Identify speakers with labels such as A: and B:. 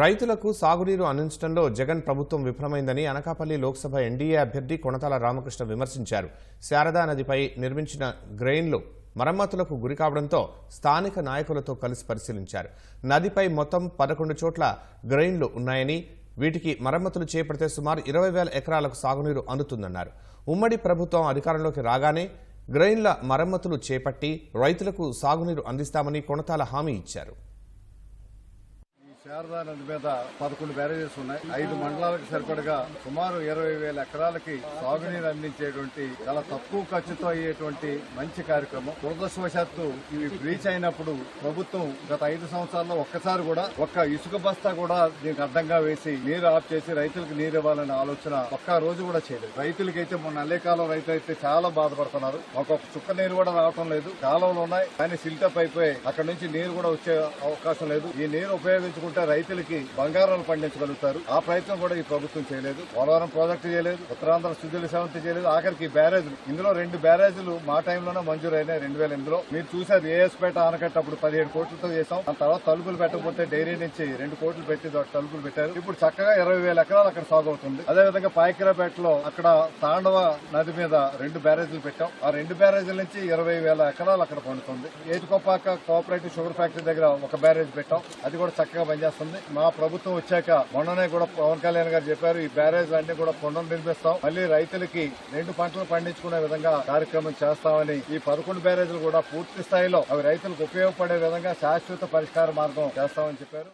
A: రైతులకు సాగునీరు అందించడంలో జగన్ ప్రభుత్వం విఫలమైందని అనకాపల్లి లోక్సభ ఎన్డీఏ అభ్యర్థి కొణతాల రామకృష్ణ విమర్శించారు. శారదా నదిపై నిర్మించిన గ్రెయిన్లు మరమ్మతులకు గురి కావడంతో స్థానిక నాయకులతో కలిసి పరిశీలించారు. నదిపై మొత్తం పదకొండు చోట్ల గ్రెయిన్లు ఉన్నాయని వీటికి మరమ్మతులు చేపడితే సుమారు ఇరవై వేల ఎకరాలకు సాగునీరు అందుతుందన్నారు. ఉమ్మడి ప్రభుత్వం అధికారంలోకి రాగానే గ్రెయిన్ల మరమ్మతులు చేపట్టి రైతులకు సాగునీరు అందిస్తామని కొణతాల హామీ ఇచ్చారు.
B: శారదా నది మీద పదకొండు బ్యారేజెస్ ఉన్నాయి. ఐదు మండలాలకు సరిపడగా సుమారు ఇరవై వేల ఎకరాలకి సాగునీరు అందించేటువంటి చాలా తక్కువ ఖర్చుతో అయ్యేటువంటి మంచి కార్యక్రమం. దురదృష్టవశాత్తు ఇవి బ్రీచ్ అయినప్పుడు ప్రభుత్వం గత ఐదు సంవత్సరాల్లో ఒక్కసారి కూడా ఒక్క ఇసుక బస్తా కూడా దీనికి అడ్డంగా వేసి నీరు ఆఫ్ చేసి రైతులకు నీరు ఇవ్వాలనే ఆలోచన ఒక్క రోజు కూడా చేయలేదు. రైతులకైతే మొన్న అల్లేకాలం రైతులు అయితే చాలా బాధపడుతున్నారు. ఒక్కొక్క చుక్క నీరు కూడా రావటం లేదు. కాలంలో ఉన్నాయి. కానీ సిల్టప్ అయిపోయి అక్కడ నుంచి నీరు కూడా వచ్చే అవకాశం లేదు. ఈ నీరు ఉపయోగించుకుంటే రైతులకి బంగారాలు పండించగలుగుతారు. ఆ ప్రయత్నం కూడా ఈ ప్రభుత్వం చేయలేదు. పోలవరం ప్రాజెక్టు చేయలేదు. ఉత్తరాంధ్ర శుద్ధుల సేవంతి చేయలేదు. ఆఖరికి బ్యారేజ్లు ఇందులో రెండు బ్యారేజ్లు మా టైంలోనే మంజూరైనాయి రెండు వేల ఎనిమిదిలో. మీరు చూసారు ఏఎస్పేట ఆనకట్ట అప్పుడు పదిహేడు కోట్లతో చేసాం ఆ తర్వాత తలుపులు పెట్టకపోతే డైరీ నుంచి రెండు కోట్లు పెట్టి తలుపులు పెట్టారు. ఇప్పుడు చక్కగా ఇరవై వేల ఎకరాలు అక్కడ సాగు అవుతుంది. అదేవిధంగా పాయకిరాపేటలో అక్కడ తాండవ నది మీద రెండు బ్యారేజీలు పెట్టాం. ఆ రెండు బ్యారేజీల నుంచి ఇరవై వేల ఎకరాలు అక్కడ పండుతుంది. ఏటికొప్పాక కోఆపరేటివ్ షుగర్ ఫ్యాక్టరీ దగ్గర ఒక బ్యారేజ్ పెట్టాం. అది కూడా చక్కగా చేస్తుంది. మా ప్రభుత్వం వచ్చాక మొన్ననే కూడా పవన్ కళ్యాణ్ గారు చెప్పారు ఈ బ్యారేజ్ అన్ని కూడా పునః నిర్మిస్తాం మళ్ళీ రైతులకి రెండు పంటలు పండించుకునే విధంగా కార్యక్రమం చేస్తామని ఈ పదకొండు బ్యారేజ్లు కూడా పూర్తి స్థాయిలో అవి రైతులకు ఉపయోగపడే విధంగా శాశ్వత పరిష్కార మార్గం చేస్తామని చెప్పారు.